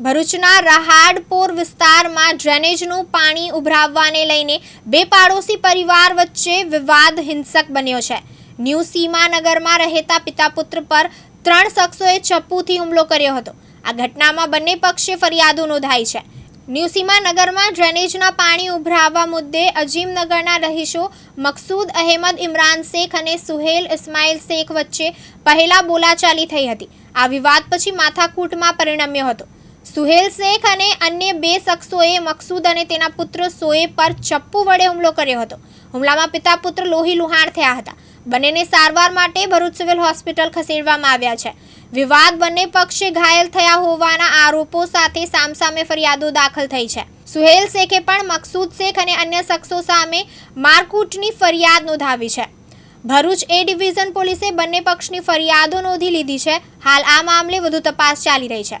ભરૂચના રહાડપોર વિસ્તારમાં ડ્રેનેજનું પાણી ઉભરાવવાને લઈને બે પાડોશી પરિવાર વચ્ચે વિવાદ હિંસક બન્યો છે. ન્યૂ સીમાનગરમાં રહેતા પિતા પુત્ર પર ત્રણ શખ્સોએ ચપ્પુથી હુમલો કર્યો હતો. આ ઘટનામાં બંને પક્ષે ફરિયાદો નોંધાઈ છે. ન્યૂ સીમાનગરમાં ડ્રેનેજના પાણી ઉભરાવવા મુદ્દે અજીમનગરના રહીશો મકસૂદ અહેમદ, ઇમરાન શેખ અને સુહેલ ઇસ્માઇલ શેખ વચ્ચે પહેલા બોલાચાલી થઈ હતી. આ વિવાદ પછી માથાકૂટમાં પરિણમ્યો હતો. સુહેલ શેખ અને અન્ય બે શખ્સોએ મકસૂદ અને તેના પુત્ર સોએબ પર ચપ્પુ વડે હુમલો કર્યો હતો. હુમલામાં પિતા પુત્ર લોહી લુહાણ થયા હતા. બંનેને સારવાર માટે ભરૂચ સિવિલ હોસ્પિટલ ખસેડવામાં આવ્યા છે. વિવાદ બંને પક્ષે ઘાયલ થયા હોવાના આરોપો સાથે સામસામે ફરિયાદો દાખલ થઈ છે. સુહેલ શેખે પણ મકસૂદ શેખ અને અન્ય શખ્સો સામે મારકૂટની ફરિયાદ નોંધાવી છે. ભરૂચ એ ડિવિઝન પોલીસે બંને પક્ષની ફરિયાદો નોંધી લીધી છે. હાલ આ મામલે વધુ તપાસ ચાલી રહી છે.